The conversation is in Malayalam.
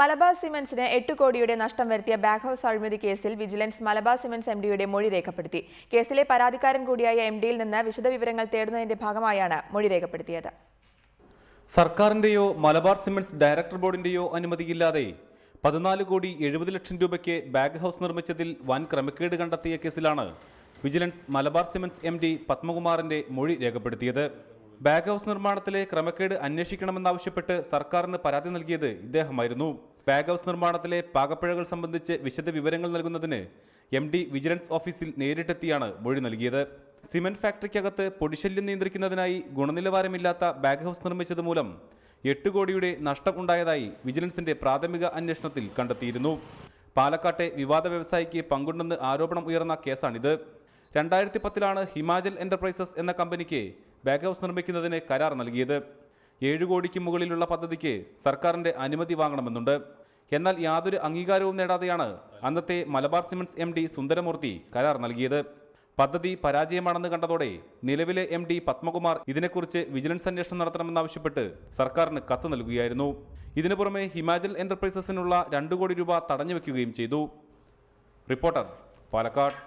മലബാർ സിമന്റ്സിന് എട്ട് കോടിയുടെ നഷ്ടം വരുത്തിയ ബാഗ് ഹൗസ് അഴിമതി കേസിൽ വിജിലൻസ് മലബാർ സിമന്റ്സ് എം ഡിയുടെ മൊഴി രേഖപ്പെടുത്തി. കേസിലെ പരാതിക്കാരൻ കൂടിയായ എം ഡിയിൽ നിന്ന് വിശദവിവരങ്ങൾ തേടുന്നതിന്റെ ഭാഗമായാണ് മൊഴി രേഖപ്പെടുത്തിയത്. സർക്കാരിന്റെയോ മലബാർ സിമന്റ്സ് ഡയറക്ടർ ബോർഡിന്റെയോ അനുമതിയില്ലാതെ പതിനാല് കോടി എഴുപത് ലക്ഷം രൂപയ്ക്ക് ബാഗ് ഹൗസ് നിർമ്മിച്ചതിൽ വൻ ക്രമക്കേട് കണ്ടെത്തിയ കേസിലാണ് vigilance Malabar cements M D പത്മകുമാറിന്റെ മൊഴി രേഖപ്പെടുത്തിയത്. ബാഗ് ഹൌസ് നിർമ്മാണത്തിലെ ക്രമക്കേട് അന്വേഷിക്കണമെന്നാവശ്യപ്പെട്ട് സർക്കാരിന് പരാതി നൽകിയത് ഇദ്ദേഹമായിരുന്നു. ബാഗ് ഹൌസ് നിർമ്മാണത്തിലെ പാകപ്പിഴകൾ സംബന്ധിച്ച് വിശദ വിവരങ്ങൾ നൽകുന്നതിന് എം ഡി വിജിലൻസ് ഓഫീസിൽ നേരിട്ടെത്തിയാണ് മൊഴി നൽകിയത്. സിമന്റ് ഫാക്ടറിക്കകത്ത് പൊടിശല്യം നിയന്ത്രിക്കുന്നതിനായി ഗുണനിലവാരമില്ലാത്ത ബാഗ് ഹൌസ് നിർമ്മിച്ചത് മൂലം എട്ട് കോടിയുടെ നഷ്ടം ഉണ്ടായതായി വിജിലൻസിന്റെ പ്രാഥമിക അന്വേഷണത്തിൽ കണ്ടെത്തിയിരുന്നു. പാലക്കാട്ടെ വിവാദ വ്യവസായിക്ക് പങ്കുണ്ടെന്ന് ആരോപണം ഉയർന്ന കേസാണിത്. രണ്ടായിരത്തി പത്തിലാണ് ഹിമാചൽ എന്റർപ്രൈസസ് എന്ന കമ്പനിക്ക് ബാഗ് ഹൗസ് നിർമ്മിക്കുന്നതിന് കരാർ നൽകിയത്. ഏഴ് കോടിക്ക് മുകളിലുള്ള പദ്ധതിക്ക് സർക്കാരിന്റെ അനുമതി വാങ്ങണമെന്നുണ്ട്. എന്നാൽ യാതൊരു അംഗീകാരവും നേടാതെയാണ് അന്നത്തെ Malabar cements M D Sundaramoorthy കരാർ നൽകിയത്. പദ്ധതി പരാജയമാണെന്ന് കണ്ടതോടെ നിലവിലെ എം ഡി പത്മകുമാർ ഇതിനെക്കുറിച്ച് വിജിലൻസ് അന്വേഷണം നടത്തണമെന്നാവശ്യപ്പെട്ട് സർക്കാരിന് കത്ത് നൽകുകയായിരുന്നു. ഇതിനു പുറമെ ഹിമാചൽ എന്റർപ്രൈസസിനുള്ള രണ്ടു കോടി രൂപ തടഞ്ഞു തടഞ്ഞുവെക്കുകയും ചെയ്തു. റിപ്പോർട്ടർ പാലക്കാട്.